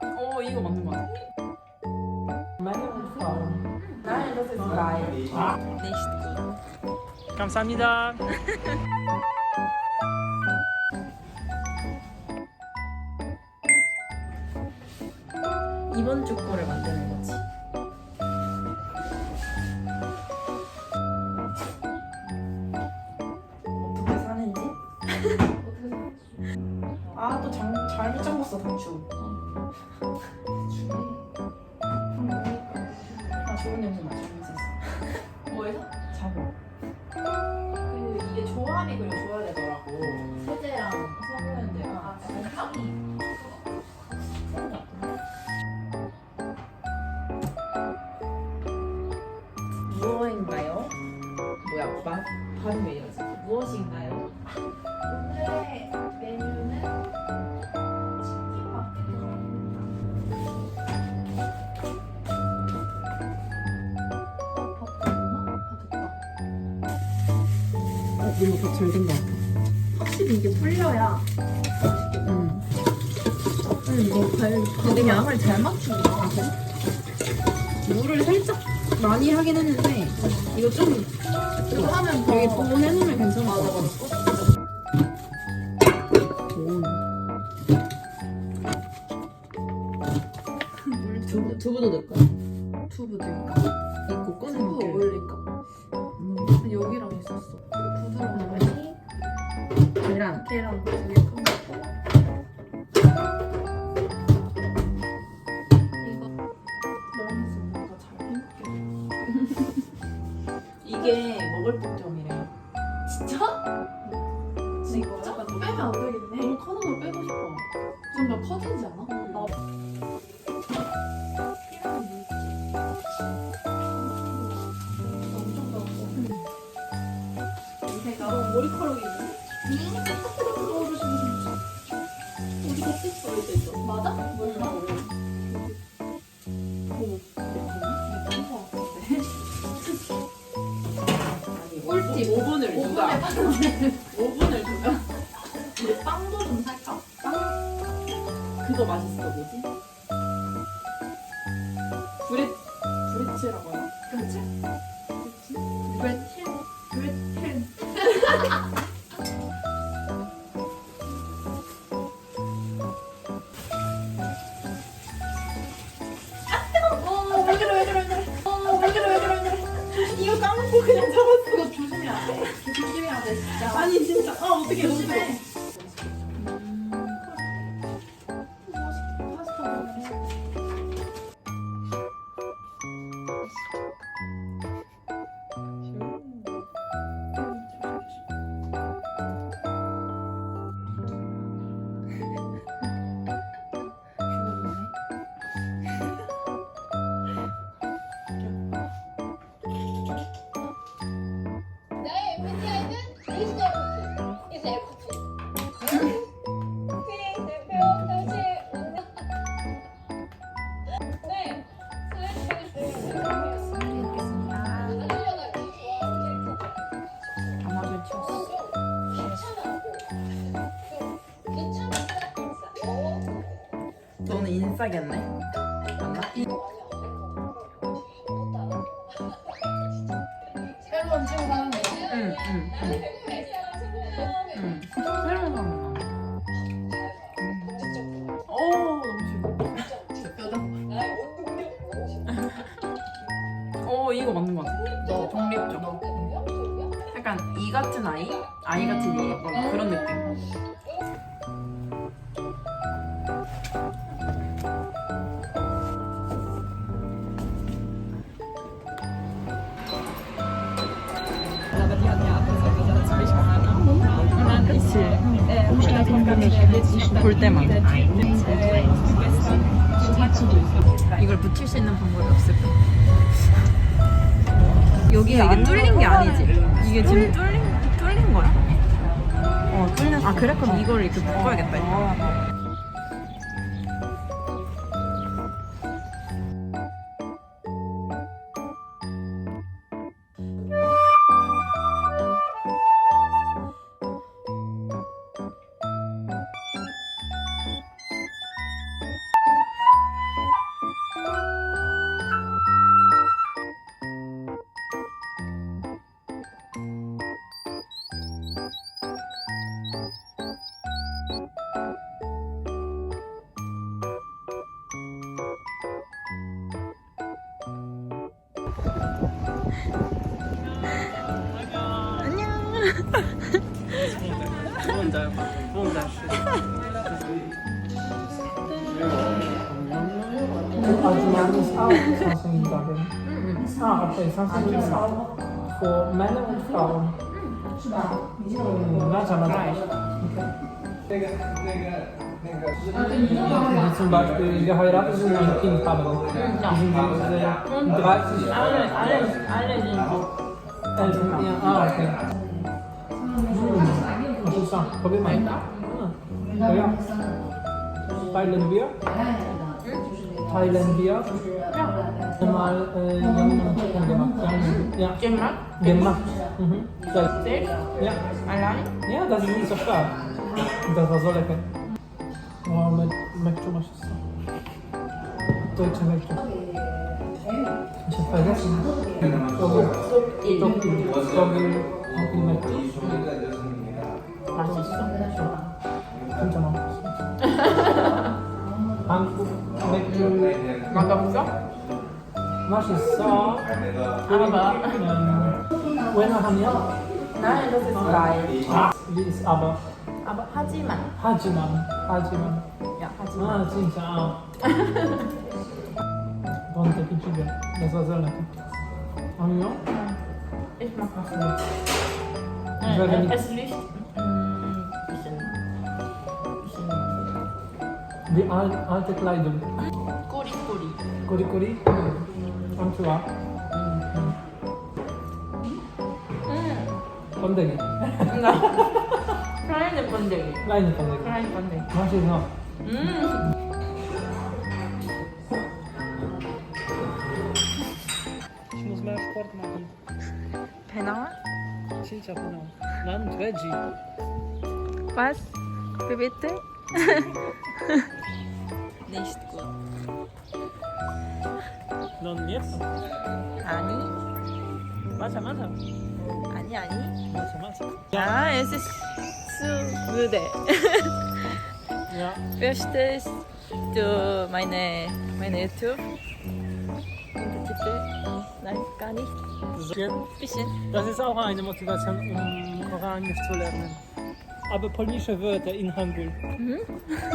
어 이거 맞는 거 같아. 감사합니다. 이번 주 거를 만드는 거지. 그, 이게 조합이 그리고 좋아야 되더라 이거 잘 된다. 확실히 이게 풀려야 응. 이거 발 근데 양을 잘 맞춘다. 물을 살짝 많이 하긴 했는데 이거 좀 이거 하면 더 여기 부분 해놓으면 괜찮아. 맞아 두부 두부도 넣을 거야. 두부 들까? 엄청 나고. 제가 머리카락이 있네. 우리 같이 써야 있어. 맞아? 몰라. 꿀팁 5분을 누가 5분을 누가 우리 빵도 좀 살까? 그거 맛있어 뭐지? 그냥 잡았어. 이거 조심해야 돼. 조심해야 돼, 진짜. 아니 진짜 아 어떻게 조심해. 인싸겠네. 맞나? 새로운 친구 하는 거. 응 응 응. 응. 새로운 사람 나. 오 너무 싫어. 오 이거 맞는 거 같아. 너 독립적. 약간 이 같은 아이, 아이 같은 이 약간 그런 느낌. 볼 때만 이걸 붙일 수 있는 방법이 없을까? 여기가 이게 뚫린 게 아니지? 이게 지금 뚫린 뚫린 거야? 어 뚫렸어. 아 그래 그럼 이걸 이렇게 묶어야겠다. 이거. For män och frauen. 是吧？你记得我？那长得大。那个那个那个。啊，对，你知道吗？你知道吗？你好像那是你听他们的，你听他们的，你把自己。啊对啊对啊对。嗯，路上，旁边买单。嗯，不要。Silent beer。Teilen wir? Mal äh, gemacht. Ja. Gemacht? Gemacht. Mhm. Selbst? ja. Allein? ja, das ist nicht so schwer. Das war so lecker. Wow, mit Mektu masz to. Deutsche Mektu. Ich hab vergessen. Togel. Togel. Togel. Togel Mektu. 맛있어. 한국 맥주 맛없어? 맛있어. Aber 음, 왜냐하면 nein, das ist geil. 아, wie ist aber Aber 하지만. 하지만 하지만 Ja, 하지만. 아 진짜 아. Bon appetit bien. Das war sehr lecker. 아니요? Ich mag das nicht. Ich werde Nein, nicht- es riecht Wie al alte Kleidung. 꾸리. Kuri kuri. Am 좋아. 번데기. kleine 번데기. kleine 번데기. kleine 번데기. 맛있어. 음. Ich muss mehr Sport machen. 배나와? 진짜 genau. 난 돼지. Was? Wie bitte? Nicht gut. 넌 예뻐. 아니, 맞아 맞아. 아니 아니. 맞아 맞아. Ja, es ist zu müde. Ja. Möchtest du meine, meine YouTube? Untertitel? Nein, gar nicht. So. Bisschen. Das ist auch eine Motivation, um Koranisch zu lernen. aber polnische Wörter in Hangul.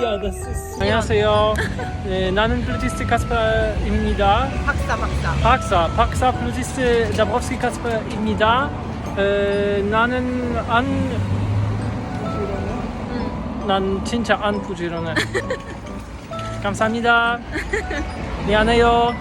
Ja, das ist. 안녕하세요. 네, 나는 플루티스트 카스파입니다. 박사 박사. 박사, 박사 플루티스트 자브rovski 카스파입니다. 에, 나는 안 음. 난 진짜 안 부지런해. 감사합니다. 미안해요.